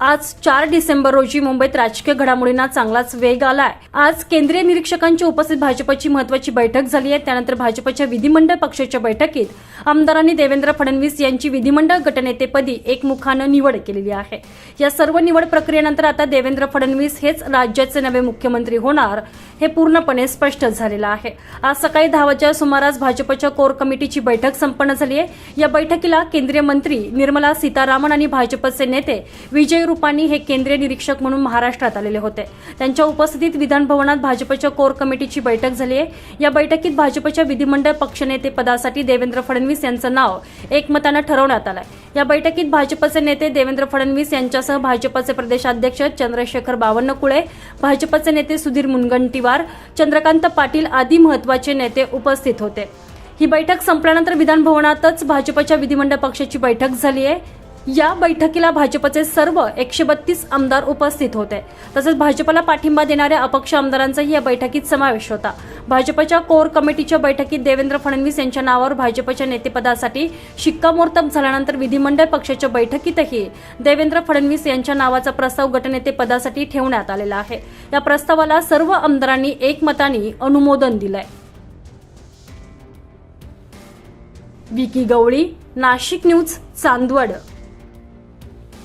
आज चार डिसेंबर रोजी मुंबईत राजकीय घडामोडींना चांगलाच वेग आलाय. आज केंद्रीय निरीक्षकांची उपस्थित भाजपची महत्वाची बैठक झाली आहे. त्यानंतर भाजपच्या विधिमंडळ पक्षाच्या बैठकीत आमदारांनी देवेंद्र फडणवीस यांची विधिमंडळ गटनेतेपदी एकमुखानं निवड केलेली आहे. या सर्व निवड प्रक्रियेनंतर आता देवेंद्र फडणवीस हेच राज्याचे नवे मुख्यमंत्री होणार. हे पूर्णपणे स्पष्ट झालेलं आहे. आज सकाळी दहा वाजच्या सुमारास भाजपच्या कोर कमिटीची बैठक संपन्न झाली आहे. या बैठकीला केंद्रीय मंत्री निर्मला सीतारामन आणि भाजपचे नेते विजय रुपानी हे केंद्रीय निरीक्षक म्हणून महाराष्ट्रात आलेले होते. त्यांच्या उपस्थितीत विधानभवनात भाजपच्या कोर कमिटीची बैठक झाली आहे. या बैठकीत भाजपच्या विधिमंडळ पक्षनेते पदासाठी देवेंद्र फडणवीस यांचं नाव एकमतानं ठरवण्यात आलं आहे या बैठकीत भाजपचे नेते देवेंद्र फडणवीस यांच्यासह भाजपचे प्रदेशाध्यक्ष चंद्रशेखर बावनकुळे भाजपचे नेते सुधीर मुनगंटीवार चंद्रकांत पाटील आदी महत्त्वाचे नेते उपस्थित होते. ही बैठक संपल्यानंतर विधानभवनातच भाजपच्या विधिमंडळ पक्षाची बैठक झाली आहे या बैठकीला भाजपचे सर्व एकशे बत्तीस आमदार उपस्थित होते. तसेच भाजपला पाठिंबा देणाऱ्या अपक्ष आमदारांचाही या बैठकीत समावेश होता. भाजपच्या कोर कमिटीच्या बैठकीत देवेंद्र फडणवीस यांच्या नावावर भाजपच्या नेतेपदासाठी शिक्कामोर्तब झाल्यानंतर विधिमंडळ पक्षाच्या बैठकीतही देवेंद्र फडणवीस यांच्या नावाचा प्रस्ताव गटनेतेपदासाठी ठेवण्यात आलेला आहे. या प्रस्तावाला सर्व आमदारांनी एकमताने अनुमोदन दिलंय. विकी गवळी नाशिक न्यूज चांदवड.